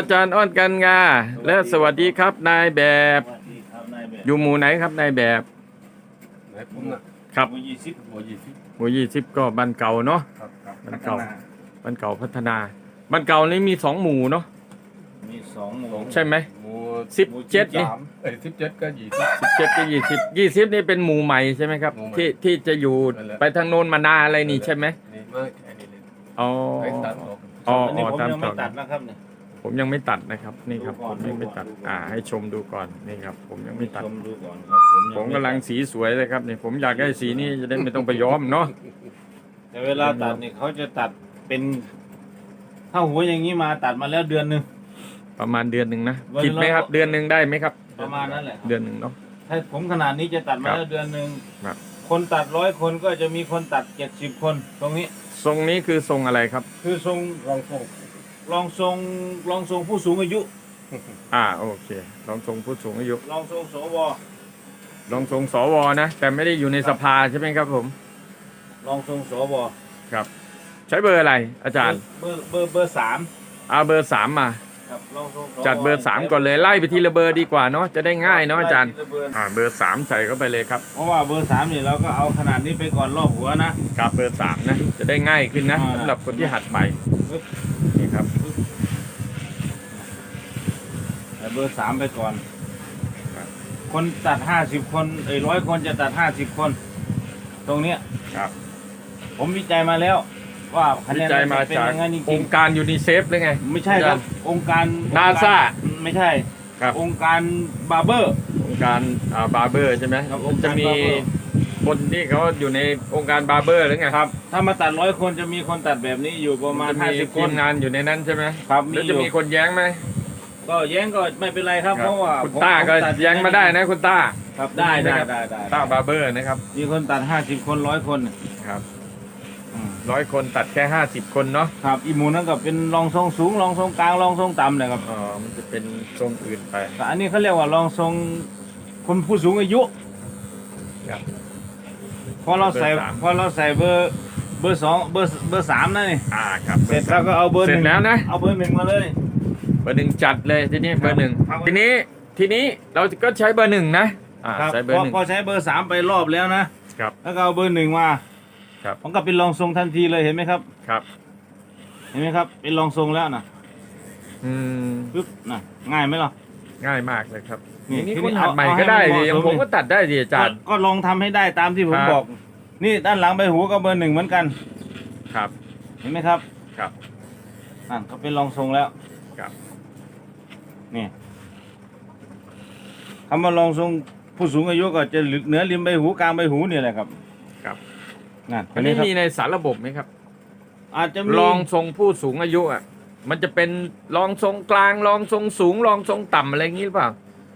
อาจารย์อ้อนกันงาและสวัสดีครับนายแบบสวัสดีครับนายแบบอยู่หมู่ไหนครับนายแบบ ไหนผมน่ะครับ หมู่ยี่สิบหัวยี่สิบหมู่ยี่สิบก็บ้านเก่าเนาะ ครับครับบ้านเก่าบ้านเก่าพัฒนาบ้านเก่านี่มีสองหมู่เนาะ มีสองหมู่ใช่ไหม หมู่สิบเจ็ดนี่ สามเอ้ยสิบเจ็ดก็ยี่สิบสิบเจ็ดกับยี่สิบยี่สิบนี่เป็นหมู่ใหม่ใช่ไหมครับ หมู่ใหม่ที่ที่จะอยู่นั่นแหละ ไปทางโน้นมานาอะไรนี่ใช่ไหมนี่มาแค่นี้เลยอ๋อไปตัดออกอ๋ออันนี้ผมตามยังไม่ต่อตัดนะครับเนี่ย ผมยังไม่ตัดนะครับ นี่ครับดูผก่อนมยังไม่ตัดดูก่อนอ่า ให้ชมดูก่อนนี่ครับ ผมยังไม่ตัด ชมดูก่อนครับผมยังผมกำลังสีสวยเลยครับนี่ผมอยากได้สีนี้จะได้ไม่ต้องไปย้อมเนาะแต่เวลาตัดเนี่ยเขาจะตัดเป็นถ้าหัวอย่างนี้มาตัดมาแล้วเดือนหนึ่งประมาณเดือนหนึ่งนะวันผิดไหมครับละเดือนหนึ่งได้ไหมครับ ประมาณนั้นแหละเดือนหนึ่งเนาะถ้าผมขนาดนี้จะตัดมาครับแล้วเดือนหนึ่งครับคนตัดร้อยคนก็จะมีคนตัดเจ็ดสิบคน ตรงนี้ ทรงนี้คือทรงอะไรครับ คือทรงรองทรง รองทรงรองทรงผู้สูงอายุ อ่าโอเคลองทรงผู้สูงอายุรองทรงสวลองทรงสวนะ แต่ไม่ได้อยู่ในสภาใช่ไหมครับผมรองทรงสวครับ ใช้เบอร์อะไร อาจารย์เบอร์เบอร์เบอร์สามเอาเบอร์สามมา ครับรองทรงสวจัดเบอร์สามก่อนเลยไล่ไปทีละเบอร์ดีกว่าเนาะจะได้ง่ายเนาะอาจารย์ ไล่ทีละเบอร์อ่าเบอร์สามใส่เข้าไปเลยครับเพราะว่าเบอร์สามเนี่ยเราก็เอาขนาดนี้ไปก่อนรอบหัวนะ ครับเบอร์สามนะจะได้ง่ายขึ้นนะอ่า สำหรับคนที่หัดใหม่ปึ๊บนี่ครับ เบอร์สามไปก่อน ครับ คนตัดห้าสิบคนเอ้ยร้อยคนจะตัดห้าสิบคน ตรงเนี้ย ครับผมวิจัยมาแล้ว ว่าคะวิแนนจัยนมาเป็นจากอย่างนั้นจอริงงค์การยูนิเซฟหรือไง ๆไม่ใช่ครับ องค์การ NASA ไม่ใช่ครับ องค์การบาร์เบอร์ องค์การอ่าบาร์เบอร์ใช่ไหมครับองค์การจะมี barber คนที่เขาอยู่ในองค์การบาร์เบอร์หรือไงครับ ถ้ามาตัดร้อยคนจะมีคนตัดแบบนี้อยู่ประมาณจะห้ามีสิบคทีน มงานอยู่ในนั้นใช่ไหมครับแล้วมีจะอยู่ มีคนแย้งไหม ก็แย้งก็ไม่เป็นไรครับครับเพราะว่าคุณผมต้าก็ตัแย้งมาได้นะคุณต้า ครับได้ได้นะครับได้ได้ต้าบาร์เบอร์นะครับมีคนตัดห้าสิบคนร้อยคนครับอืมร้อยคนตัดแค่ห้าสิบคนเนาะครับอีหมูนั่นก็เป็นรองทรงสูงรองทรงกลางรองทรงต่ำนะครับอ๋อมันจะเป็นทรงอื่นไปแต่อันนี้เขาเรียกว่ารองทรงคนผู้สูงอายุครับพอเราใส่เบอร์สามพอเราใส่เบอร์เบอร์สองเบอร์เบอร์สามนั่นนี่อ่าครับเสร็จแล้วก็เอาเบอร์หเสร็นึ่จงแล้วนะเอาเบอร์หนึ่งมาเลยเบอร์หนึ่งจัดเลยทีนี้เบอร์หนึ่งครับ ทีนี้ทีนี้เราก็ใช้เบอร์หนึ่งนะอ่าครับใช้เบอพร์อหนึ่ง พอใช้เบอร์สามไปรอบแล้วนะครับแล้วก็เอาเบอร์หนึ่งมาครับ ผมก็เป็นรองทรงทันทีเลยเห็นไหมครับ ครับเห็นไหมครับ เป็นรองทรงแล้วนะอืมปึ๊บนะง่ายไหมล่ะ ง่ายมากเลยครับนี่ทีนี้ทีนี้คนหัดเอาใหม่เอาให้ก็ได้มันดิเหมาะสมผมก็ตัดได้ดิอาจารย์ ก็ก็ลองทำให้ได้ตามที่ผมครับ บอก นี่ด้านหลังใบหูก็เบอร์หนึ่งเหมือนกัน ครับ เห็นไหมครับครับ นั่นก็เป็นรองทรงแล้วครับ นี่คำว่ารองทรงผู้สูงอายุก็จะเหนือริมใบหูกลางใบหูเนี่ยแหละครับครับ นั่นอันนี้ครับมีในสารระบบไหมครับ อาจจะมีรองทรงผู้สูงอายุอะ มันจะเป็นรองทรงกลางรองทรงสูงรองทรงต่ำอะไรอย่างนี้หรือเปล่า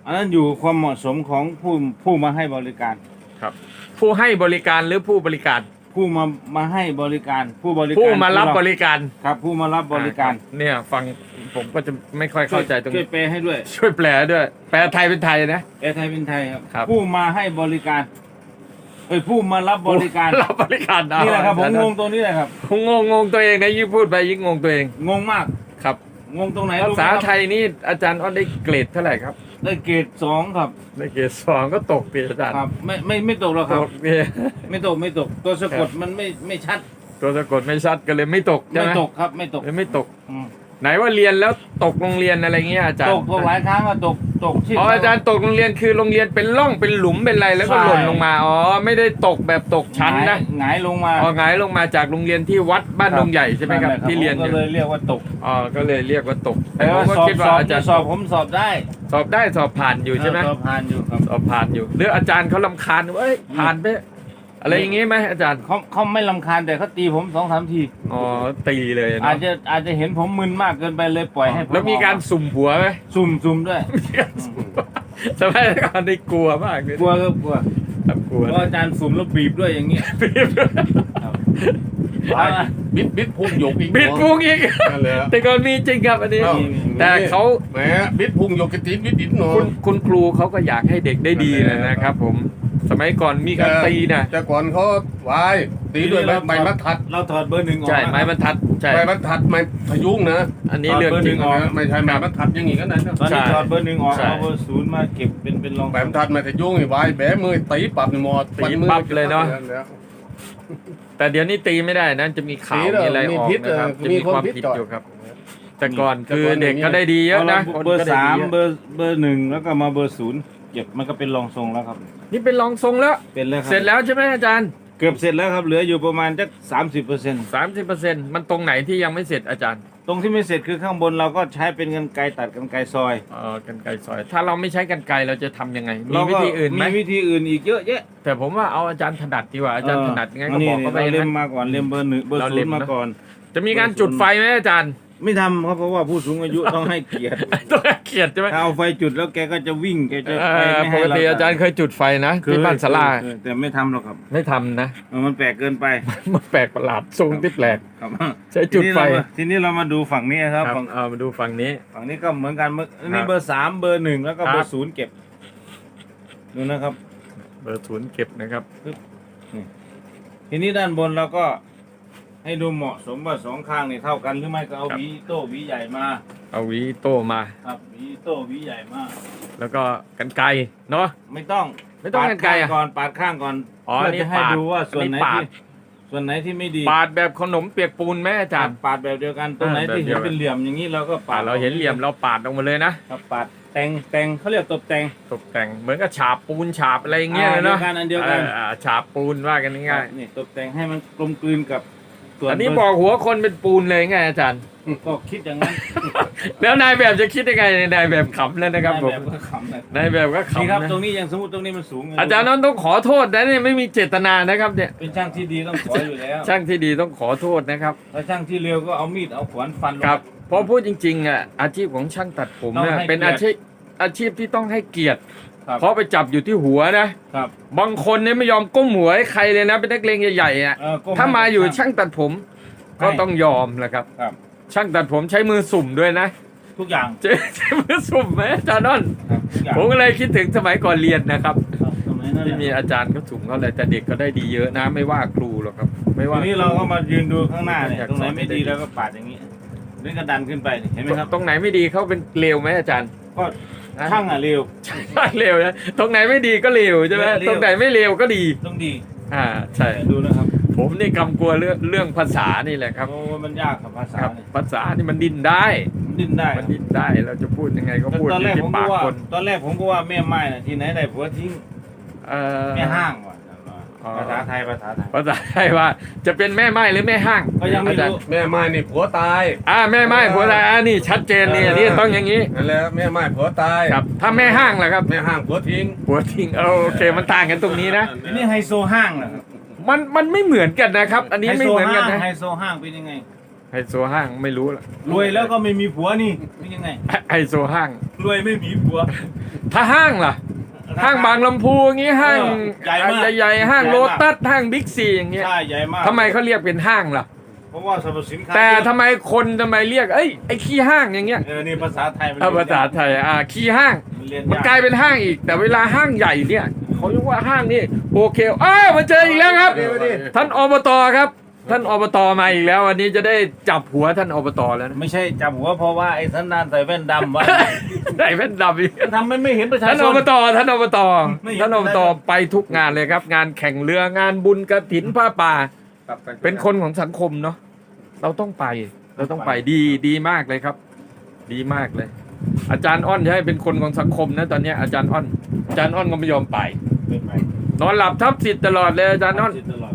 อันนั้นอยู่ความเหมาะสมของผู้ผู้มาให้บริการครับ ผู้ให้บริการหรือผู้บริการ ผู้มามาให้บริการผู้บริการผู้มารับคือเบริการครับ ผู้มารับบริการอ่เนี่ยฟังผมก็จะไม่ค่อยเข้าใจตรงช่วยนี้แปลให้ด้วยช่วยแปลด้วย แปลไทยเป็นไทยนะ แปลไทยเป็นไทยครับครับผู้มาให้บริการเอ้ยผู้มารับบริการรับบริการเอานี่แหละครับผมงงตรงนี้แหละครับผมงงงงตัวเองนะยิ่งพูดไปยิ่งงงตัวเองงงมากครับ งงตรงไหนภารู้ไหมษาครับไทยนี่อาจารย์อ้อนได้เกรดเท่าไหร่ครับ ได้เกรดสองครับได้เกรดสองก็ตกปีอาจารย์ครับ ไม่ไม่ไม่ตกหรอกคตรับ กเนี่ยไม่ตกไม่ตกตัวสะกดมันไม่ไม่ชัด ตัวสะกดไม่ชัดก็เลยไม่ตกใช่ไม่ไหมตกครับไม่ตกเลยไม่ตก อืม ไหนว่าเรียนแล้วตกโรงเรียนอะไรเงี้ยอาจารย์ตกตกหลายครั้งอะตกตกที่ อ๋ออาจารย์ตกโรงเรียนคือโรงเรียนเป็นร่องเป็นหลุมเป็นอะไรแล้วก็ใช่ หล่นลงมาอ๋อไม่ได้ตกแบบตกชั้นนะหงายลงมาอ๋อหงายลงมาจากโรงเรียนที่วัดบ้านดงใหญ่ใช่ไหมครับนั่นแหละที่เรียนผมอก็ยู่เลยเรียกว่าตกอ๋อก็เลยเรียกว่าตกแต่แต่ผมว่าก็สอบคิดสว่าอบอาจารย์สอบผมสอบได้สอบได้สอบผ่านอยู่ใช่ไหมสอบผ่านอยู่ครับ สอบผ่านอยู่หรืออาจารย์เขาลำคาญว่าเอ้ยผ่านไป อะไรอย่างงี้ไหมอาจารย์เขาเขาไม่ลำคาญแต่เขาตีผมสองสามที อ๋อตีเลยอาเนาะจจะอาจจะเห็นผมมึนมากเกินไปเลยปล่อยให้ผมแล้วมีการออสุ่มหัวไหมสุ่มสุ่มด้วยมีการสุ่มสมัยก่อนได้กลัวมากเลยกลัวก็กลัวครับกลัวเพราะอาจารย์สุ่มแล้วบีบด้วยอย่างเงี้ยครับไปบิดบิดพุ่งยกอีกบิดพุงอีก นั่นแหละแต่ก็มีจริงครับอันนี้ เอ้าแต่เขา แหมบิดพุ่งยกกระตินบิดดินหนอ คุณคุณครูเขาก็อยากให้เด็กได้ดีนะนะครับผม สมัยก่อนมีการตีนะแต่ก่อนเขาวายตีด้วยใบใบมะทัด เราถอดเบอร์หนึ่งออกใช่นะไม้บรรทัดใช่ใบมะทัดไม้พยุงนะอันนี้เรื่องจริงออกไม่ใช่ใบมะทัดอย่างงี้ก็ได้นะตอนนี้ใช่ถอดเบอร์หนึ่งออกใช่เอาเบอร์ศูนย์มาเก็บเป็นเป็นรองใบมะทัดไม้พยุงนี่วายแบมือตีปับนี่หมดตีปันมือปั๊บเลยเนาะแล้วแต่เดี๋ยวนี้ตีไม่ได้นะจะมีข่าวตีเหรอมีอะไรมีออกพิษนะครับเออจะมีมีคนความพิษผิดก่อนอยู่ครับแต่ก่อนแต่คือก่อนเด็กอย่างเงี้ยก็ได้ดีเยอะนะเอาคนเบอร์ก็ได้สามดีเยอะเบอร์เบอร์หนึ่งแล้วก็มาเบอร์ศูนย์ เก็บมันก็เป็นรองทรงแล้วครับ นี่เป็นรองทรงแล้ว เป็นแล้วครัเสร็จแล้วใช่ไหมอาจารย์เกือบเสร็จแล้วครับเหลืออยู่ประมาณจักสามสิบเปอร์เซ็นต์สามสิบเปอร์เซ็นต์มันตรงไหนที่ยังไม่เสร็จอาจารย์ ตรงที่ไม่เสร็จคือข้างบนเราก็ใช้เป็นกันไกรตัดกันไกรซอยเออกันไกรซอย ถ้าเราไม่ใช้กันไกรเราจะทำยังไง มีเราวิก็ธีอื่นไหมมีวิธีอื่นอีกเยอะแยะแต่ผมว่าเอาอาจารย์ถนัดดีกว่าอาจารย์ถนัดงั้นก็นี่บอกเขาไปเราเล่นะมมาก่อนเล่มเบอร์หนึ่งเบอร์เราศูเล่นมย์มานะก่อน จะมีการจุดไฟไหมอาจารย์ ไม่ทำครับเพราะว่าผู้สูงอายุต้องให้เกียรติต้องให้เกียรติใช่ไหมถ้าเอาไฟจุดแล้วแกก็จะวิ่งแกจะเอไปอไม่ปให้กเราติอาจารย์เคยจุดไฟนะเคยที่บ้านสลาเคยแต่ไม่ทำหรอกครับไม่ทำนะ เออมันแปลกเกินไปมันแปลกประหลาดทรงที่แปลก ครับใช้จุดไฟ ทีนี้เรามาทีนี้เรามาดูฝั่งนี้ครับครับฝั่งเอามาดูฝั่งนี้ ฝั่งนี้ก็เหมือนกันเมื่ออันคนี่รับเบอร์สามเบอร์หนึ่งแล้วก็ครับเบอร์ศูนย์เก็บดูนะครับ เบอร์ศูนย์เก็บนะครับ ทีนี้ด้านบนเราก็ ให้ดูเหมาะสมว่าสองข้างนี่เท่ากันหรือไม่ก็เอาครับ หวีโต้หวีใหญ่มาเอาหวีโต้มา ครับหวีโต้หวีใหญ่มาแล้วก็กันไกรเนาะ ไม่ต้องไม่ต้องปาดกันไกลข้างอะก่อนปาดข้างก่อนอ๋อเพื่อันนี้จะให้ปาดดูว่าส่วนไหนอันนี้ปาด ที่ส่วนไหนที่ไม่ดีปาดแบบขนมเปียกปูนแม่อาจารย์ ปาดแบบเดียวกันตรงไหนอ่าแบบที่เดีเห็ยนวกัน เป็นเหลี่ยมอย่างนี้เราก็ปาปาดดเราเห็นเหลี่ยมเราปาดลงมาเลยนะ ครับปาดแต่งแต่งเขาเรียกตกแต่ง ตกแต่งเหมือนกับฉาบปูนฉาบอะไรอย่างเงี้ยอ่าเลยเนาะเดียวกันอันเดียวกันออฉาบปูนว่ากันง่ายนี่ตกแต่งให้มันกลมกลืนกับ ส่วๆนอันนี้เร์บอกหัวคนเป็นปูนเลยไงอาจารย์ ก็คิดอย่างนั้นแล้วนายแบบจะคิดยังไงนายแบบขำแล้วนะครับผมแบบก็ขำนะนายแบบก็นี่ครับขำนะตรงนี้ยังสมมติตรงนี้มันสูงอาจารย์นั้นต้องขอโทษนะเนี่ยไม่มีเจตนานะครับเนี่ยเป็นช่างที่ดีต้องขออยู่แล้วช่างที่ดีต้องขอโทษนะครับถ้าช่างที่เร็วก็เอามีดเอาขวานฟันลง ครับเพราะพูดจริงๆอะอาชีพของช่างตัดผมเนี่ยต้องให้เป็นเกียรอาติชีพอาชีพที่ต้องให้เกียรติ ครับเพราะไปจับอยู่ที่หัวนะครับบางคนเนี่ยไม่ยอมก้มหัวให้ใครเลยนะ เป็นนักเลงใหญ่ๆอะเออก้ถ้ามาอยู่ให้ ช่างตัดผมก็ต้องยอมแหละครับ ครับ ช่างตัดผมใช้มือสุ่มด้วยนะทุกอย่างใช้ใช้มือสุ่มไหมอาจารย์นั่นครับทุกอย่างผมก็เลยคิดถึงสมัยก่อนเรียนนะครับ ครับสมัยนั้นที่มีแหละอาจารย์ก็สุ่มเขาเลยแต่เด็กก็ได้ดีเยอะนะไม่ว่าครูหรอกครับ ไม่ว่าทีนี้เราก็มายืนดูข้างหน้าเนี่ยอยากตรงไหนสอนให้ไม่ดีได้เราก็ปาดอย่างนี้นี่ก็ดันขึ้นไปนี่เห็นไหมครับ ตรงไหนไม่ดีเขาเป็นเลวไหมอาจารย์ ก็นะ ช่างอะเร็ว ช่างเลวนะตรงไหนไม่ดีก็เลวใช่ไหมเลวตรงไหนไม่เลวก็ดี ต้องดีอ่าใช่ดูนะครับผมนี่กำกลัวเรื่องเรื่องภาษานี่แหละครับโอ้มันยากกับภาษาครับ เนี่ยภาษานี่มันดิ้นได้มันดิ้นได้มันดิ้นได้เราจะพูดยังไงก็พูดตอนอแรยู่กที่ผมก็ปากว่าคนตอนแรกผมก็ว่าแม่ไม้น่ะที่ไหนได้ผัวทิ้งเอ่อแม่ห้างว่ะอ๋อ ภาษาไทยภาษาไทยภาษาไทยว่า จะเป็นแม่ไม้หรือแม่ห้างก็ยังไม่อาจารรู้ย์แม่ไม้นี่ผัวตายอ่าแม่ไม้ผัวตายอ่านี่ชัดเจนนี่นี่ต้องอย่างนี้นั่นแหละแม่ไม้ผัวตายครับถ้าแม่ห้างล่ะครับแม่ห้างผัวทิ้งผัวทิ้งเออโอเคมันต่างกันตรงนี้นะอันนี้ไฮโซห้างเหรอครับมันมันไม่เหมือนกันนะครับ อันนี้ไม่เหมือนกันนะไฮโซห้างเป็นยังไงไฮโซห้างไม่รู้ละรวยแล้วก็ไม่มีผัวนี่เป็นยังไงไฮโซห้างรวยไม่มีผัว ถ้าห้างล่ะ ห้างบางลำพูอย่างงี้ห้างเออใหญ่มาก ใหญ่ๆห้างใหญ่โลมากตัสห้างบิ๊กซีอย่างเงี้ยใช่ใหญ่มากทำไมเขาเรียกเป็นห้างล่ะ เพราะว่าสรรพสินค้าแต่เยอะทำไมคนทำไมเรียกเอ้ยไอ้ขี้ห้างอย่างเงี้ยเออนี่ภาษาไทยมันเอาภาษาไทยอ่าขี้ห้าง มันเรียนมันยากกลายเป็นห้างอีก แต่เวลาห้างใหญ่เนี่ยเขาเรียกว่าห้างนี่โอเคอ้าวมาเจออีกแล้วครับท่านอบตครับ ท่านอบตมาอีกแล้ว วันนี้จะได้จับหัวท่านอบตแล้วนะไม่ใช่จับหัวเพราะว่าไอ้สันดานใส่แว่นดำวะได้แว่นดำอีกมันทำให้ไม่เห็นประชาท่านชอนบตท่านอบตไม่เห็นท่านอบตไปทุกงานเลยครับ งานแข่งเรืองานบุญกระถินผ้าป่า เป็นคนของสังคมเนาะเราต้องไป เราต้องไปดีดีมากเลยครับ ดีมากเลย อาจารย์อ้อนจะให้เป็นคนของสังคมนะตอนเนี้ยอาจารย์อ้อนอาจารย์อ้อนก็ไม่ยอมไปไม่ไปนอนหลับทับสิทธิ์ตลอดเลยอาจารย์อ้อนตล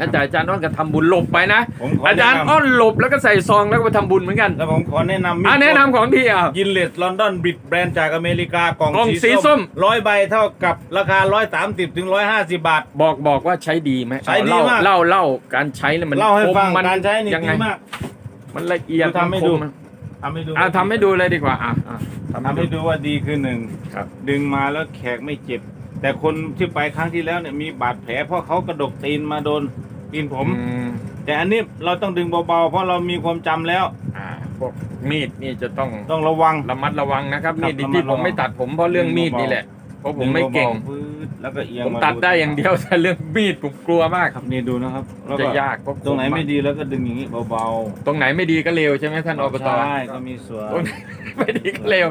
อดผมไม่ไปอาจารย์อาจารย์อ้อนก็ทำบุญหลบไปนะผมขอาจารย์แนะนำ อ้อนหลบแล้วก็ใส่ซองแล้วก็ไปทำบุญเหมือนกันแล้วผมขอแนะนำอ่าแนะนำของพี่อะ ยินเลสลอนดอนบิดแบรนด์จากอเมริกากล่องกล่องสีส้ม ร้อยใบเท่ากับราคาร้อยสามสิบถึงร้อยห้าสิบบาท บอกบอกว่าใช้ดีไหมใช้ดีเล่มากเล่าเล่าการใช้แล้วมันเล่าให้ฟังคมมันการใช้นี่ยังดีไงมาก มันละเอียดดูทำให้ดู มันคมมันทำให้ดูอะทำให้ดูเลยดีกว่าอะอะทำให้ดูว่าดีคือหนึ่ง ครับ ดึงมาแล้วแขกไม่เจ็บ แต่คนที่ไปครั้งที่แล้วเนี่ยมีบาดแผลเพราะเขากระดกตีนมาโดนตีนผม อืมแต่อันนี้เราต้องดึงเบาๆ เพราะเรามีความจำแล้ว อ่าพวกมีดนี่จะต้องต้องระวัง ระมัดระวังนะครับครับมีดที่ระมัดระวังผมไม่ตัดผมเพราะเรื่องมีดนี่แหละเพราะผมไม่เก่ง ดึบาๆปื๊ดแล้วก็เอียงผมมาตัดได้อย่างเดียวแต่เรื่องมีดผมกลัวมากครับนี่ดูนะครับแล้วจะก็ยากเพราะตรงไหนคไม่ดีแล้วก็ดึงอย่างนี้เบาตรงไหนไม่ดีก็เร็วใช่ไหมท่านๆอบตใช่ก็มีส่วนตรงไหนไม่ดีก็เร็ว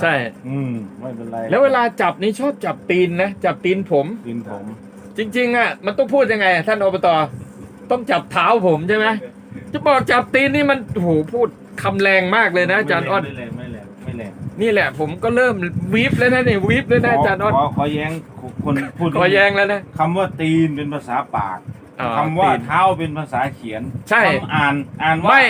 ใช่ อืมไม่เป็นไรแล้วเวลาจับนี่ชอบจับตีนนะ จับตีนผมดินผมจริง ๆ อะ มันต้องพูดยังไงอะท่านอบตต้องจับเท้าผมใช่ไหมจะบอกจับตีนนี่มันโอ้โหพูดคำแรงมากเลยนะอาจารย์อ้อนไม่แรงไม่แรงไม่แรงนี่แหละ ผมก็เริ่มวีฟแล้วนะเนี่ยวีฟแล้วนะอาจารย์อ้อนขขอแย้งคนพูดขอแย้งแล้วนะคำว่าตีนเป็นภาษาปากอ่าคำว่าตีน เท้าเป็นภาษาเขียนใช่ คำอ่านอ่านว่าไม่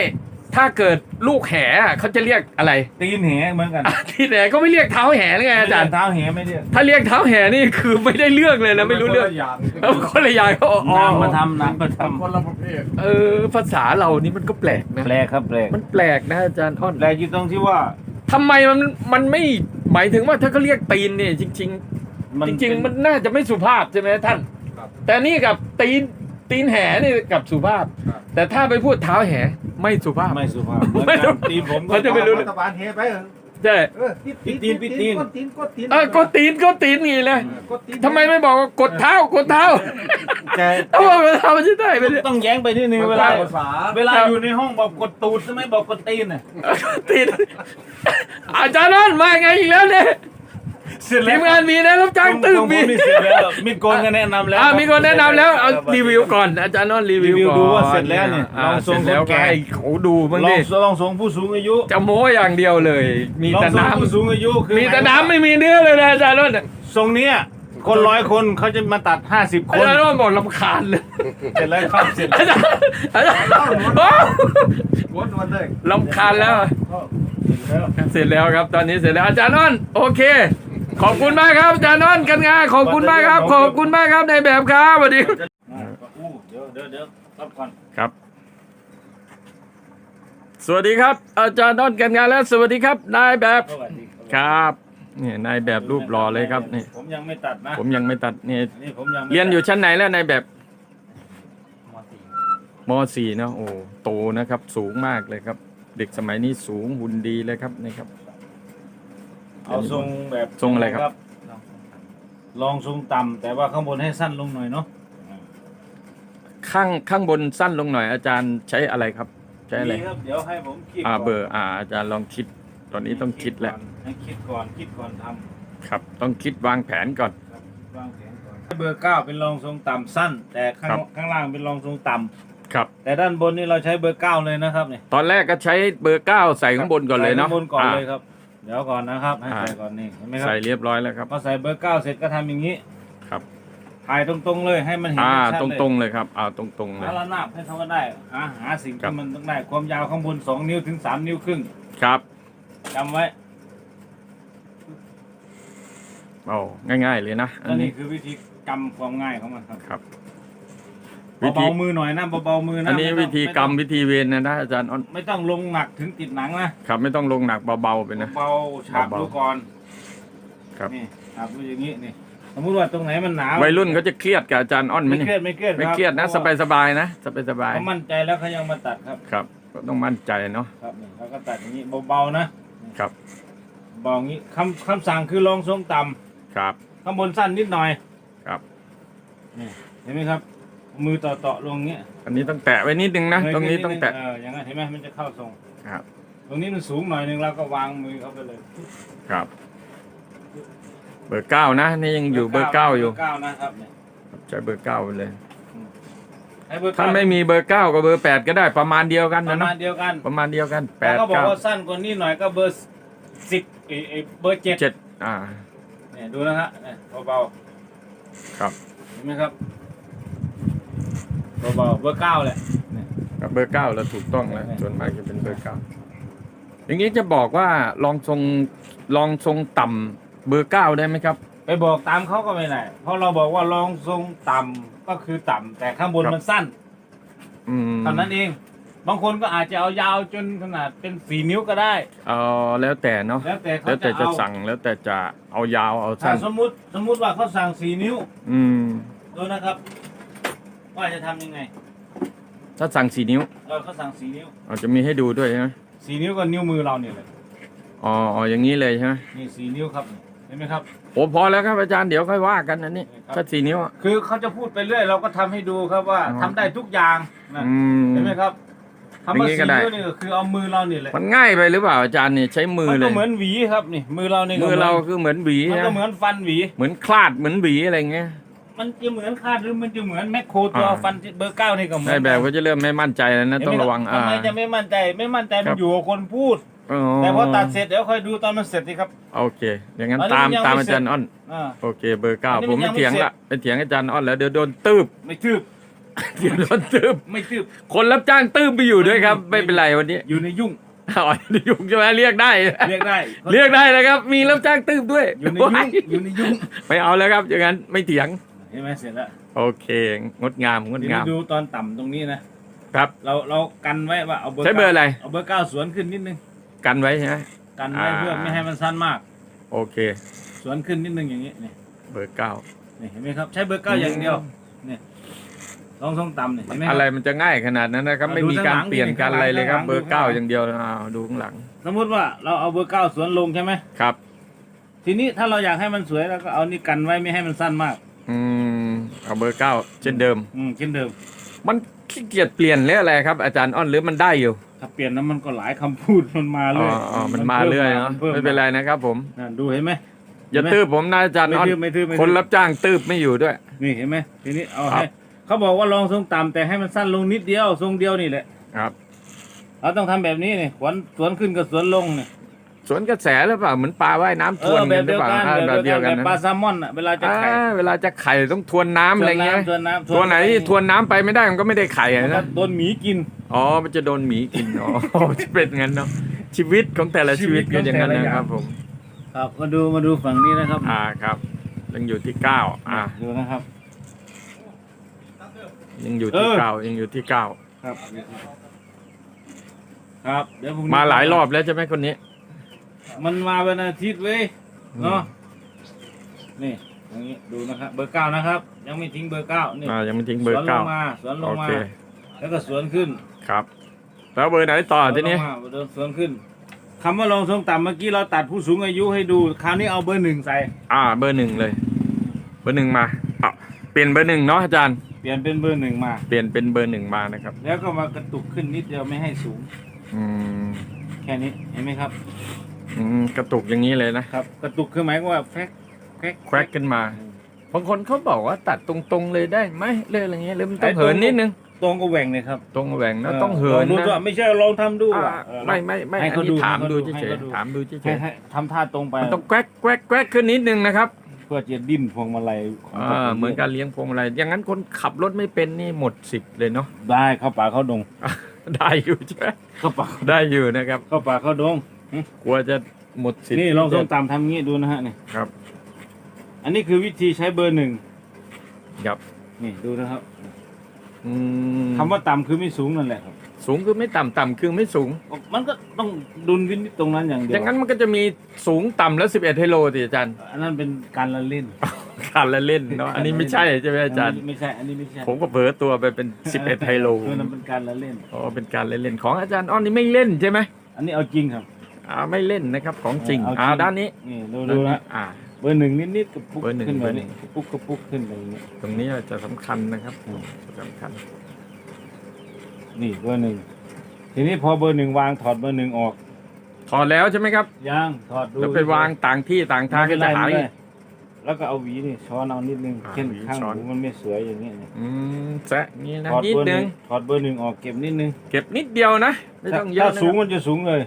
ถ้าเกิดลูกแห่อะเขาจะเรียกอะไรตีนแหเหมือนกันอะที่ไหนก็ไม่เรียกเท้าแห่หรือไงอาจารย์เท้าแหไม่เรียกถ้าเรียกเท้าแห่นี่คือไม่ได้เรื่องเลยนะไม่รู้เรื่องคนละอย่างเอาคนละอย่างก็อ๋อน้ำมาทำน้ำมาทคนละประเภทเออภาษาเรานี่มันก็แปลกำนะแปลกครับแปลกมันแปลกนะอาจารย์อ้อนแปลกอยู่ตรงที่ว่าทำไมมันมันไม่หมายถึงว่าถ้าเขาเรียกตีนเนี่ยจริง ๆ จริง ๆ มันน่าจะไม่สุภาพใช่ไหมท่านครับแต่นี่กับตีน ตีนแห่นี่กับสุภาพ ครับ แต่ถ้าไปพูดเท้าแห่ไม่สุภาพ ไม่สุภาพเหมือนไม่กัรู้นตีนผมมันจะไม่รู้ รัฐบาลเทไปเหรอใช่เออปิดตีนปิดตีนกดตีนกดตีนเออก็ตีนก็ตีนนี่เลยกดตีนทำไมไม่บอกว่ากดเท้ากดเท้าแต่ถ้าบอกกดเท้ามันจะได้ไหมเนี่ย ต้องแย้งไปที่นึงเวลาภาษาเวลาอยู่ในห้องบอกกดตูดใช่ไหมบอกกดตีนน่ะตีนอาจารย์นั่นมาไงอีกแล้วเนี่ย เสร็จแล้ทีวมงานมีนะรับจ้างตึ้งของผมีนี่เสร็จแล้วมีโกนก็แนะนำแล้วอ่ามีคนแนะนำแล้วเอารีวิวก่อนอาจารย์นนท์รีวิวรีวิวก่อนดูว่าเสร็จแล้วเนี่ยอ่าลองเสทรร็งจแล้วคนแก่ ก็ให้เขาดูบ้างลอดิงลองส่งผู้สูงอายุจะโม้อย่างเดียวเลย มีลองแต่ส่งน้ผู้สูงอายุคือำมีแต่น้ำไม่มีเนื้อเลยนะอาจารย์นนท์ทรงเนี้ยคนร้อยคนเขาจะมาตัดห้าสิบคอาน จารย์นนท์บอกลำคาญเลยเสร็จแล้วครับเสร็จอาจารย์อาจารย์โอ้กดนวลเลยลำคาญแล้ว เสร็จแล้ว เสร็จแล้วครับตอนนี้เสร็จแล้วอาจารย์นนท์โอเค ขอบคุณมากครับอาจารย์นนท์กันงานขอบคุณมากครับ ขอบคุณมากครับในแบบครับสวัสดีอ่าอู้เดี๋ยวเดี๋ยวเดี๋ยวรับก่อนครับ สวัสดีครับ อาจารย์นนท์กันงานและสวัสดีครับนายแบบสวัสดีครับนี่นายแบบรูปหล่อเลยครับนี่ ผมยังไม่ตัดนะผมยังไม่ตัดนี่นี่ผมยังไม่เรียนอยู่ชั้นไหนแล้วนายแบบมสี่ม .4 นะโอ้โตนะครับ สูงมากเลยครับ เด็กสมัยนี้สูงหุ่นดีเลยครับนี่ครับ เอาทรงแบบทรงอะไรครับ ลองทรงต่ำแต่ว่าข้างบนให้สั้นลงหน่อยเนาะข้างข้างบนสั้นลงหน่อย อาจารย์ใช้อะไรครับ ใช้อะไรดีครับเดี๋ยวให้ผมคิดอ่าก่นเบอร์อ่าอาจารย์ลองคิด ตอนนี้ต้องคิดแล้ว ให้คิดก่อนคิดก่อนทครับ ต้องคิดวางแผนก่อนำครับวางแผนก่อนเบอร์เก้าเป็นรองทรงต่ำสั้น แต่ข้างครับ ข้างล่างเป็นรองทรงต่ำครับ แต่ด้านบนนี่เราใช้เบอร์เก้าเลยนะครับเนี่ยตอนแรกก็ใช้เบอร์เก้าใส่ข้างบนก่อนเลยเนาะใส่ข้างบนก่อนอ่าเลยครับ เดี๋ยวก่อนนะครับ ให้อ่าใส่ก่อนนี่เห็นไหมครัใส่บเรียบร้อยแล้วครับพอใส่เบอร์เก้าเสร็จก็ทำอย่างนี้ครับถ่ายตรงๆเลยให้มันเห็นอ่าชัดตๆเลยรงๆเลยครับอ่าตรงๆเลย หาระนาบให้เขาก็ได้หาหาสิ่งครัที่บ มันต้องได้ความยาวข้างบนสองนิ้วถึงสามนิ้วครึ่งครับจำไว้โอ้ง่าย ๆเลยนะอัแล้นวนี้นี่คือวิธีกำความง่ายของมันครับ ครับ วิธีเบาๆมือหน่อยนะเบาๆมือนะอันนี้ไม่วิต้องธีไม่กรต้รองมวิธีเวรนะนะอาจารย์อ้อนไม่ต้องลงหนักถึงติดหนังนะครับไม่ต้องลงหนักเบาๆไปนะ เบาๆฉาบเบาๆดูก่อนครับ นี่ฉาบดูอย่างนี้นี่สมมติว่าตรงไหนมันหนาววัยรุ่นเขาจะเครียดกับอาจารย์อ้อนไหมไม่เนี่ยเครียดไม่เครียดไม่เครียดนะพสราะบาว่ายสบายๆนะสบายสบายเขามั่นใจแล้วเขายังมาตัดครับๆครับ ก็ต้องมั่นใจเนาะครับนี่เขาก็ตัดอย่างนี้เบาๆนะครับเบาอย่างนี้คำคำสั่งคือลองทรงต่ำ ครับ ข้างบนสั้นนิดหน่อยครับ นี่เห็นไหมครับ มือต่อๆลงเงี้ยอันนี้ต้องแตะไว้นิดนึงนะเยตรงนี้ขึ้ต้องดแตะเอออย่างนั้นเห็นไหมมันจะเข้าทรงครับ ตรงนี้มันสูงหน่อยหนึงเราก็วางมือเข้าไปเลย ครับ เบอร์เก้านะนี่ยังอยู่เบอร์เก้าอยู่เบอร์เก้านะครับเนี่ยใช้เบอร์เก้าไปเลยให้เบอร์ถ้าเก้าไม่มีเบอร์เก้ากับเบอร์แปดก็ได้ประมาณเดียวกันปนะระเนาะมาณเดียวกันประมาณเดียวกันแปแล้วดก็บอกเก้าว่าสั้นกว่านี้หน่อยก็เบอร์สิบเอเอเบอร์เจ็ดเจ็ดอ่าเนี่ยดูนะฮะเนี่ยเบาครับๆเห็นไหมครับ เบาๆเบอร์เก้าแหละ กับเบอร์เก้าเราถูกต้องแล้วส่วนมากจะเป็นเบอร์เก้าอย่างนี้จะบอกว่าลองทรงลองทรงต่ำเบอร์เก้าได้ไหมครับ ไปบอกตามเขาก็ไม่ได้ เพราะเราบอกว่าลองทรงต่ำก็คือต่ำแต่ข้างบนครับ มันสั้นอืมเท่านั้นเอง บางคนก็อาจจะเอายาวจนขนาดเป็นสี่นิ้วก็ได้ เอาแล้วแต่เนาะแล้วแต่เขาแล้วแต่จะจะเอาสั่งแล้วแต่จะเอายาวเอาถ้าสั้นสมมุติสมมุติว่าเขาสั่งสี่นิ้วอืม ดูนะครับ ว่าจะทำยังไงถ้าสั่งสี่นิ้วเออเขาสั่งสี่นิ้วอาจจะมีให้ดูด้วยใช่ไหมสี่นิ้วก็นิ้วมือเราเนี่ยเลยอ๋ออ๋ออย่างนี้เลยใช่ไหมนี่สี่นิ้วครับเห็นไหมครับ โอ้พอแล้วครับอาจารย์เดี๋ยวค่อยว่ากันอันนี้ครับถ้าสี่นิ้วอะ คือเขาจะพูดไปเรื่อยเราก็ทำให้ดูครับว่าอ๋อ ทำได้ทุกอย่างนะอืม เห็นไหมครับทำมาอย่างนี้ก็สีได้ นิ้วนี่ก็คือเอามือเรานี่แหละมันง่ายไปหรือเปล่าอาจารย์นี่ใช้มือมันเลก็ยเหมือนหวีครับนี่มือเรานี่ก็มือเราคือเหมือนหวีมันนะก็เหมือนฟันหวี เหมือนคลาดเหมือนหวีอะไรเงี้ย มันจะเหมือนคาดหรือมันจะเหมือนแมคโครตัวอ่า ฟันที่เบอร์เก้านี่ก็เหมืนายแบบก็จะเริ่มไม่มั่นใจแล้วนะต้องระวังทำอ่าไมจะไม่มั่นใจ ไม่มั่นใจครัมันบอยู่กับคนพูดอ๋อแต่พอตัดเสร็จเดี๋ยวค่อยดูตอนมันเสร็จสิครับ โอเคอย่างนั้นอันนี้ตามยังตามไม่อาจารย์อ้อนอ่า โอเค เบอร์เก้าอันนี้ผมมันยัไม่งไม่เถียงเสร็จ ละไปเถียงอาจารย์อ้อนแล้วเดี๋ยวโดนตืบไม่ทืบเดี๋ยวโดนตืบไม่ทืบคนรับจ้างตืบไปอยู่ด้วยครับ ไม่เป็นไรวันนี้อยู่ในยุ่งอ๋อยุ่งใช่ไหมเรียกได้ เรียกได้เรียกได้นะครับ มีรับจ้างตืบด้วยอยู่ในยุ่งอยู่ในยุ่ง ไม่เอาแล้วครับอย่างนั้นไม่เถียงเห็นไหมเสร็จแล้วโอเค งดงามงดทีงานี้มดูตอนต่ำตรงนี้นะ ครับ เราเรากันไว้ว่าเอาเบอร์ใช้เบอร์อะไรเอาเบอร์เก้าสวนขึ้นนิดนึง กันไว้ใช่ไหม กันไว้อ่า เพื่อไม่ให้มันสั้นมาก โอเค สวนขึ้นนิดนึงอย่างนี้นี่เบอร์เก้า นี่เห็นไหมครับ ใช้เบอร์เก้าอย่างเดียวนี่ลองทรงต่ำนี่เห็นไหมคอะไรรับมันจะง่ายขนาดนั้นนะครับอะไม่มีดูการข้างหลังเปลี่ยนกันอะไรเลยครับข้างหลังเบอร์ดูเก้าข้างหลังอย่างเดียวอ้าวดูข้างหลัง สมมุติว่าเราเอาเบอร์เก้าสวนลงใช่ไหม ครับ ทีนี้ถ้าเราอยากให้มันสวยเราก็เอานี่กันไว้ไม่ให้มันสั้นมาก อืมเอาเบอร์เก้าเช่นเดิม อืมเช่นเดิม มันขี้เกียจเปลี่ยนหรืออะไรครับ อาจารย์อ้อนหรือมันได้อยู่ถ้าเปลี่ยนนั้นมันก็หลายคำพูดมันมาอ๋เรื่ออยอ๋อมันมาเรื่อยเนาะพิ่ไม่เป็นไรนะครับผม นั่นดูเห็นไหม อย่าเห็นไหมตื้บผมนะอาจารย์ไม่อ้อนทืบไม่ทืบไม่ทืบคนรับจ้างตื้บไม่อยู่ด้วย นี่เห็นไหมทีนี้เอาครับให้เขาบอกว่าลองทรงต่ำแต่ให้มันสั้นลงนิดเดียวทรงเดียวนี่แหละ ครับ เราต้องทำแบบนี้นี่ขวนสวนขึ้นกับสวนลงนี่ สวนกระแสหรือเปล่าเหมือนปลาว่ายน้ำเอทวนอแบกับนหรืเดีอยวเปล่ากันอ่าแบบเดียวกันแบบปลานะแซลมอนอะเวลาจะไข่อ่าเวลาจะไข่ต้องทวนน้ำอะไรเงี้ยทวนน้ำตัวไหนที่ทวนน้ำไปไม่ได้มันก็ไม่ได้ไข่มันก็นะโดนหมีกิน อ๋อมันจะโดนหมีกินอ๋อ จะเป็นงั้นเนาะชีวิตของแต่ละชีวิตก็อย่างนั้นนะครับผมครับมาดูมาดูฝั่งนี้นะครับอ่าครับยังอยู่ที่เก้าอ่าดูนะครับ ยังอยู่ที่เออ เก้ายังอยู่ที่เก้าครับ ครับเดี๋ยวพรุ่งนี้มาหลายรอบแล้วใช่ไหมคนนี้ มันมาวันอาทิตย์เว้ยเนาะนี่อย่างนี้ดูนะครับ เบอร์เก้านะครับ ยังไม่ทิ้งเบอร์เก้านี่อ่ายังไม่ทิ้งเบอร์สวนลเก้างมาสวนลโองมา เคแล้วก็สวนขึ้นครับ แล้วเบอร์ไหนต่อทีนี้ สวนลงมาเดินสวนขึ้นคำว่าลองทรงต่ำเมื่อกี้เราตัดผู้สูงอายุให้ดู คราวนี้เอาเบอร์หนึ่งใส่ อ่า เบอร์หนึ่งเลย เบอร์หนึ่งมาอะเปลี่ยนเบอร์หนึ่งเนาะอาจารย์ เปลี่ยนเป็นเบอร์หนึ่งมา เปลี่ยนเป็นเบอร์หนึ่งมานะครับ แล้วก็มากระตุกขึ้นนิดเดียวไม่ให้สูง อืม แค่นี้เห็นไหมครับ อืมกระตุกอย่างนี้เลยนะครับ กระตุกคือหมายความว่าแฟกแฟกแควกขึ้นมาบางคนเขาบอกว่าตัดตรงๆเลยได้ไหมเรื่องอะไรเงี้ยหรือมันต้องเหินนิดนึงตรงก็แหว่งเลยครับ ตรงแหว่งนะต้องเหิลนดูนะด้วยไม่ใช่ลองทำดูอ่าอะเออไม่ไม่ไม่ให้อันเขานี้ดูถามให้เขาดูดูเฉยให้เขาดูๆถามดูเฉให้ยให้ทำท่าตรงไปๆมันต้องแควกแควกแควกขึ้นนิดนึงนะครับเพื่อจะดิ้นพวงมาลัยของอ่าเหมือนการเลี้ยงพวงมาลัยอย่างนั้นคนขับรถไม่เป็นนี่หมดสิทธิ์เลยเนาะได้เข้าป่าเข้าดง ได้อยู่ใช่ไหมเข้าป่าได้อยู่นะครับ เข้าป่าเข้าดง กลัวจะหมดสิทธิ์นี่ลองส้มตำทำงี้ดูนะฮะนี่ครับ อันนี้คือวิธีใช้เบอร์หนึ่งครับนี่ดูนะครับอืมคำว่าต่ำคือไม่สูงนั่นแหละครับ สูงคือไม่ต่ำต่ำคือไม่สูง มันก็ต้องดุลวินิจตรงนั้นอย่างเดีอยวย่างนั้นมันก็จะมีสูงต่ำแล้วสิบเอ็ดไฮโลสิอาจารย์ อันนั้นเป็นการละเล่น การละเล่นเนาะอันนี้ไม่ใช่ใช่ไหมอาจารย์ ไม่ใช่ อันนี้ไม่ใช่ ผมก็เผลอตัวไปเป็นสิบเอ็ดไฮโลคือมันเป็นการละเล่น อ๋อ เป็นการเล่นๆของอาจารย์อ้อนนี่ไม่เล่นใช่ไหม อันนี้เอาจริงครับ อ่าไม่เล่นนะครับของจริงเอาจริงอ่าด้านนี้นี่ดูดูนะอ่า เบอร์หนึ่งนิดๆกับปุ๊กเบอร์หนึ่งขึ้นเบแบอบร์หนึ่นี้งปุ๊กกับปุ๊กขึ้นแบบนี้ตรงนี้จะสำคัญนะครับสำคัญนี่เบอร์หนึ่งทีนี้พอเบอร์หนึ่งวางถอดเบอร์หนึ่งออกถอดแล้วใช่ไหมครับยังถอดดูแล้วไปวางต่างที่ต่างทางก็จะหายไม่เป็นไรแล้วก็เอาหวีนี่ช้อนเอานิดนึงอ่าเช่นหวีข้างช้อน หูมันไม่สวยอย่างนี้นี่อืมแซะนี่นะถอดนิดเบอร์หนึนึ่งงถอดเบอร์หนึ่งออกเก็บนิดนึงเก็บนิดเดียวนะ ไม่ต้องเยอะถ้านะสูงครับมันจะสูงเลย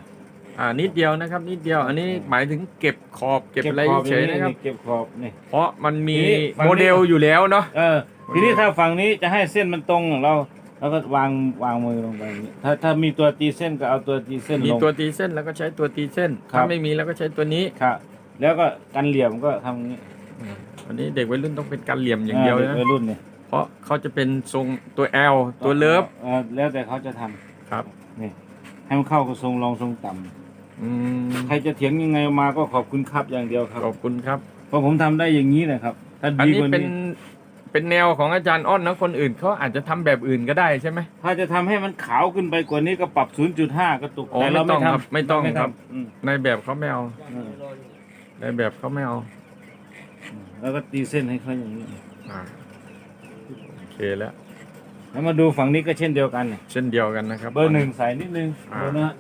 อ่านิดเดียวนะครับ นิดเดียว อันนี้หมายถึงเก็บขอบเก็บอะไรขอบเฉยางๆนะครับ เก็บขอบนี่ เพราะมันมีทีนี้ฝั่งนี้ โมเดลอยู่แล้วเนาะ เออทีนี้ถ้าฝั่งนี้จะให้เส้นมันตรงเราเราก็วางวางมือลงไปอย่างนี้ถ้าถ้ามีตัวตีเส้นก็เอาตัวตีเส้นมีลง ตัวตีเส้นแล้วก็ใช้ตัวตีเส้น ครับ ถ้าไม่มีแล้วก็ใช้ตัวนี้ ครับ แล้วก็กันเหลี่ยมก็ทำอย่างนี้อันนี้เด็กวัยรุ่นต้องเป็นการเหลี่ยมอย่างเดียวด็กนะ วัยรุ่นเนี่ยเพราะเขาจะเป็นทรงตัว L ตัวเลิฟออแล้วแต่เขาจะทำครับ นี่ให้มันเข้ากับทรงรองทรงต่ำ อืมใครจะเถียงยังไงมาก็ขอบคุณครับอย่างเดียวครับ ขอบคุณครับ เพราะผมทำได้อย่างนี้นะครับ ถ้าอันดีนี้กว่าเป็นนี้เป็นแนวของอาจารย์อ้อนนะคนอื่นเขาอาจจะทำแบบอื่นก็ได้ใช่ไหม ถ้าจะทำให้มันขาวขึ้นไปกว่านี้ก็ปรับ 0.5 กระตุกอ๋อแต่เราไม่ไม่ต้องครับทำไม่ต้องเาครับทำอืมในแบบเขาไม่เอาอืมในแบบเขาไม่เอาแล้วก็ตีเส้นให้เขาอย่างนี้ อ่าโอเคแล้วแล้วมาดูฝั่งนี้ก็เช่นเดียวกันเนี่ยเช่นเดียวกันนะครับ เบอร์หนึ่งใส่นิดนึงอ่า เบอร์นะฮะ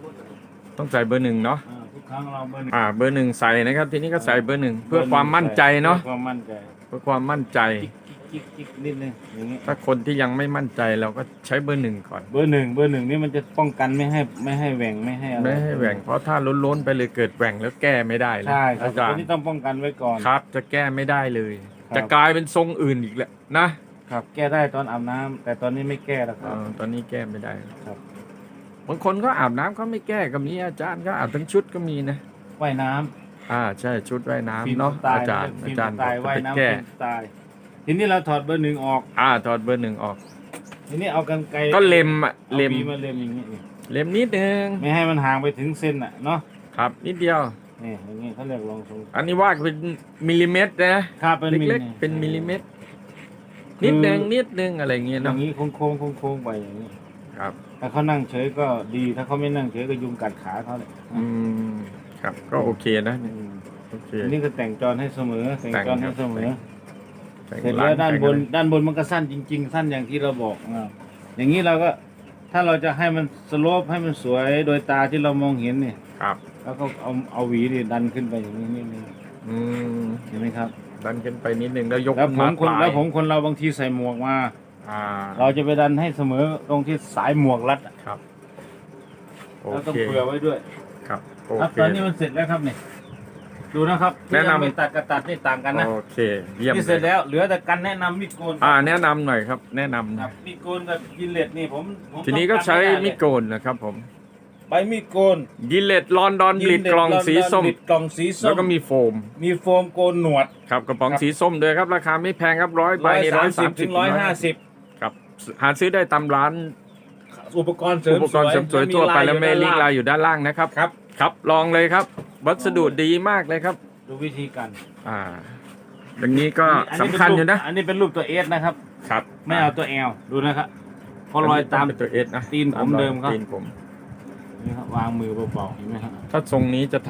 ต้องใส่เบอร์หนึ่งเนาะอ่าทุกครั้งเราเบอร์หนึ่งอ่าเบอร์หนึ่งใส่นะครับ ทีนี้ก็ใส่เบอร์หนึ่งเพื่อความมั่นใจเนาะเพื่อความมั่นใจเพื่อความมั่นใจ จิ๊กจิ๊กจิ๊กนิดนึงอย่างนี้ถ้าคนที่ยังไม่มั่นใจเราก็ใช้เบอร์หนึ่งก่อน เบอร์หนึ่งเบอร์หนึ่งนี่มันจะป้องกันไม่ให้ไม่ให้แหว่งไม่ให้อะไรไม่ให้แหว่งเพราะถ้าล้นๆไปเลยเกิดแหว่งแล้วแก้ไม่ได้เลยใช่ครับอาจารตัวย์นี้ต้องป้องกันไว้ก่อน ครับ จะแก้ไม่ได้เลย ครับ จะกลายเป็นทรงอื่นอีกแหละนะครับ แก้ได้ตอนอาบน้ำแต่ตอนนี้ไม่แก้แล้วคเอรับอตอนนี้แก้ไม่ได้ ครับ บางคนก็อาบน้ำเขาไม่แก้ก็มีอาจารย์ก็อาบทั้งชุดก็มีนะว่ายน้ำ อ่าใช่ชุดว่ายน้ำฟิล์มเนาะสไตล์อาจารย์ฟิอาล์มจารย์สไตล์บอกว่ายจะไปน้ำแก้ฟิล์มสไตล์ทีนี้เราถอดเบอร์หนึ่งออก อ่าถอดเบอร์หนึ่งออก ทีนี้เอากันไกลก็เล็มอะอาเล็มหวีมาเล็มอย่างนี้นี่เล็มนิดนึงไม่ให้มันห่างไปถึงเส้นอะเนาะครับ นิดเดียว นี่อย่างนี้เขาเรียกรองทรงอันนี้ว่าเป็นมิลลิเมตรนะครับเป็นมิลเล็กๆเป็นมิลลิเมตรนิดนึงนิดนึงอะไรเงี้ยอเนาะย่างนี้โค้งโค้งโค้งโค้งๆไปอย่างนี้ครับ ถ้าเขานั่งเฉยก็ดี ถ้าเขาไม่นั่งเฉยก็ยุงกัดขาเขาเลยอืมครับ ก็โอเคนะอืมโอเค อันนี้ก็แต่งจรให้เสมอ แต่งจรให้เสมอ แต่งเสร็จแล้วด้านบน แต่งด้านบนมันก็สั้นจริง ๆ สั้นอย่างที่เราบอกอ่าอย่างนี้เราก็ถ้าเราจะให้มันสโลปให้มันสวยโดยตาที่เรามองเห็นเนี่ยครับ แล้วก็เอาเอาหวีนี่ดันขึ้นไปอย่างนี้นิดนึงอืมเห็นไหมครับ ดันขึ้นไปนิดนึงแล้วยกแล้วผมคนปายแล้วผมคนเราบางทีใส่หมวกมา อ่าเราจะไปดันให้เสมอตรงที่สายหมวกรัดอะครับโอเราต้องเคเผื่อไว้ด้วย ครับโอครับเค ตอนนี้มันเสร็จแล้วครับเนี่ยดูนะครับแนะนำที่ยังไม่ตัดกับตัดนี่ต่างกันนะโอเค เยี่ยมนี่เสร็จแล้วเหลือแต่กันแนะนำมีดโกนอ่าแนะนำหน่อยครับ แนะนำครับมีดโกนกับยินเลตนี่ผมผมทีนี้ก็ใช้ต้องการมิดโกนนะครับผมใบมีดโกนยิเลตลอนดอนบลิดกล่องสีส้ม บิดกล่องสีส้มแล้วก็มีโฟม มีโฟมโกนหนวดครับกระป๋องสีส้มด้วยครับ ราคาไม่แพงครับร้อยใบร้อยนี่สาร้อมยสิสาบมถึสิบงร้อยห้าสิบครับ หาซื้อได้ตามร้าน อุปกรณ์เสริมอุปกรณ์เสริมสวยทั่วไปแล้วเมลิงลาลายอยู่ด้านล่างนะครับ ครับ ครับลองเลยครับ วัสดุดีมากเลยครับ ดูวิธีการอ่าอย่างนี้ก็อัสำคัญอยู่นะ อันนี้เป็นรูปตัวเอสนะครับ ครับไม่เอาตัวแอลดูนะครับเพอรอยตามเป็นตัวเอสนะตีนผมเดิมครับตีนผมนี่ครับวางมือเบาๆเห็นไหมครับถ้าทรงนี้จะท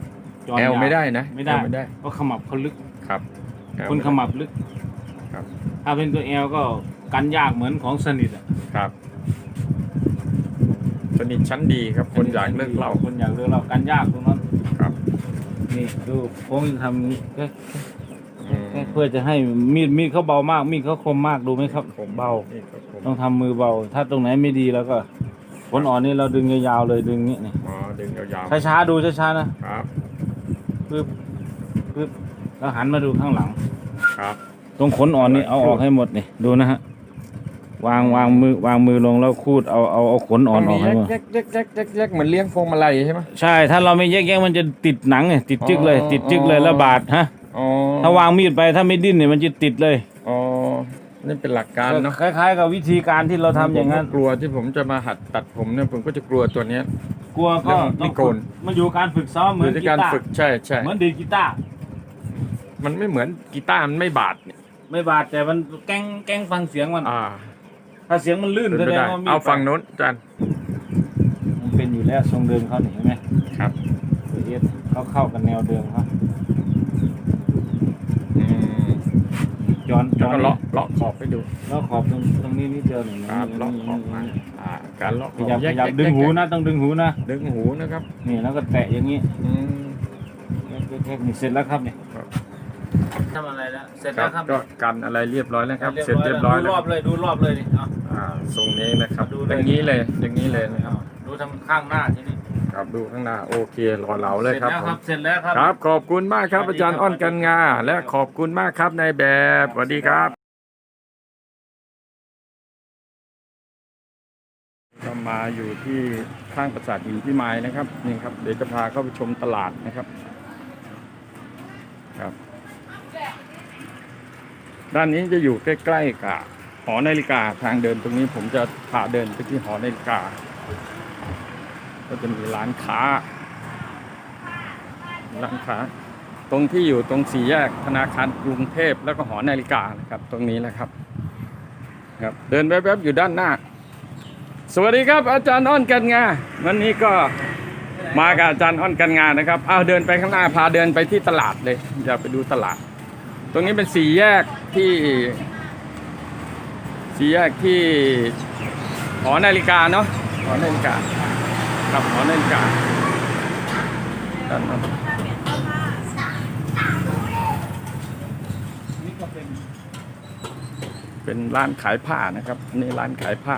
ำจอนแอลยาวไม่ได้นะ ไม่ได้แอลไม่ได้เพราะขมับเขาลึกครับ L คนขมับลึกครับถ้าเป็นตัวแอลก็ กันยากเหมือนของสนิทอะครับ สนิทชั้นดีครับ คนอยากเลิกเหล่าคนอยากเลิกเหล่ากันยากตรงนั้นครับ นี่ดูโค้งทำนี้แค่อืมแค่เพื่อจะให้มีดมีดเขาเบามาก มีดเขาคมมากดูไหมครับผมเบา นี่ครับผมต้องทำมือเบา ถ้าตรงไหนไม่ดีแล้วก็ผลอ่อนนี่เราดึงยาวๆเลยดึงนี้นี่อ๋อดึงยาวช้าๆดูช้าๆนะครับปึ๊บปึ๊บแล้วหันมาดูข้างหลัง ครับ ตรงขนอ่อนนี่เอาออกให้หมดนี่ดูนะฮะ วางวางมือวางมือลงแล้วคูดเอาเอาเอาขนอ่อนออกให้หมดแยกแยกแยกแยกแยกเหมือนเลี้ยงพวงมาลัยใช่ไหม ใช่ ถ้าเราไม่แยกแยกมันจะติดหนังเนี่ยติดจึกเลยอ๋อติดจึกเลยแล้วบาดฮะอ๋อถ้าวางมีดไปถ้าไม่ดิ้นเนี่ยมันจะติดเลยอ๋อนี่เป็นหลักการเนาะคล้าย ๆ กับวิธีการที่เราทำอย่างนั้น ผมก็กลัวที่ผมจะมาหัดตัดผมเนี่ยผมก็จะกลัวตัวเนี้ย กลัวก็เรื่องต้นิองโกนฝึกมันอยู่การฝึกซ้อมเหมือนยู่ที่กีการตาร์ฝึกใช่ใช่เหมือนดีดกีตาร์มันไม่เหมือนกีตาร์มันไม่บาดเนี่ยไม่บาดแต่มันแกล้งแกล้งฟังเสียงมัน อ่า ถ้าเสียงมันลื่นเป็นแสไปดงได้ว่ามีเอาฝั่งโน้นอาจารย์มันเป็นอยู่แล้วทรงเดิมเขาเนี่ยเห็นไหมครับตัวเอสเขาเข้ากันแนวเดิมเขาอืมย้อนแล้วก็ย้อนเลาะเลาะขอบให้ดูเลาะขอบตรงตรงนี้นิดเดียวหนึ่งครับนี่เลาะขอบมาอ่าการเลาะขขอบยับแยขกยับแยกดึงแยกหูนะต้องดึงหูนะดึงหูนะครับนี่แล้วก็แตะอย่างนี้อืมแค่นี้เสร็จแล้วครับเนี่ยครับ ทำอะไรแล้ว เสร็จคแล้รัวบครับก็กันอะไรเรียบร้อยแล้วครับ เสร็จเรียบร้อยดูแล้วรอบเลยดูรอบเลยนี่เอา อ่าทรงนี้นะครับดูอเลย ย่างนี้เลยอย่างนี้เลยนะครับเอาดูทางข้างหน้าทีนี้ครับดูข้างหน้าโอเคหล่อเหลาเลยครับเสร็จแล้วผครับมเสร็จแล้วครับ ครับขอบคุณมากครับสวัสอาดีจารย์ครับอ้อนกันงา และขอบคุณมากครับนายแบบสวัสดีครับเรามาอยู่ที่ข้างปราสาทหินพิมายนะครับนี่ครับเดี๋ยวจะพาเข้าไปชมตลาดนะครับ ครับ ด้านนี้จะอยู่ใกล้ๆกับหอนาฬิกาทางเดินตรงนี้ผมจะพาเดินไปที่หอนาฬิกา ก็จะมีร้านค้า ร้านค้า ตรงที่อยู่ตรงสี่แยกธนาคารกรุงเทพแล้วก็หอนาฬิกานะครับ ตรงนี้นะครับ ครับ เดินแวบๆอยู่ด้านหน้า สวัสดีครับอาจารย์อ้อนกันงาวันนี้ก็มากับอาจารย์อ้อนกันงานนะครับ เอาเดินไปข้างหน้าพาเดินไปที่ตลาดเลย อย่าไปดูตลาด ตรงนี้เป็นสี่แยกที่สี่แยกที่หอนาฬิกาเนาะหอนาฬิกาครับหอนาฬิกาด้านนั้นเป็นร้านขายผ้านะครับนี่ร้านขายผ้า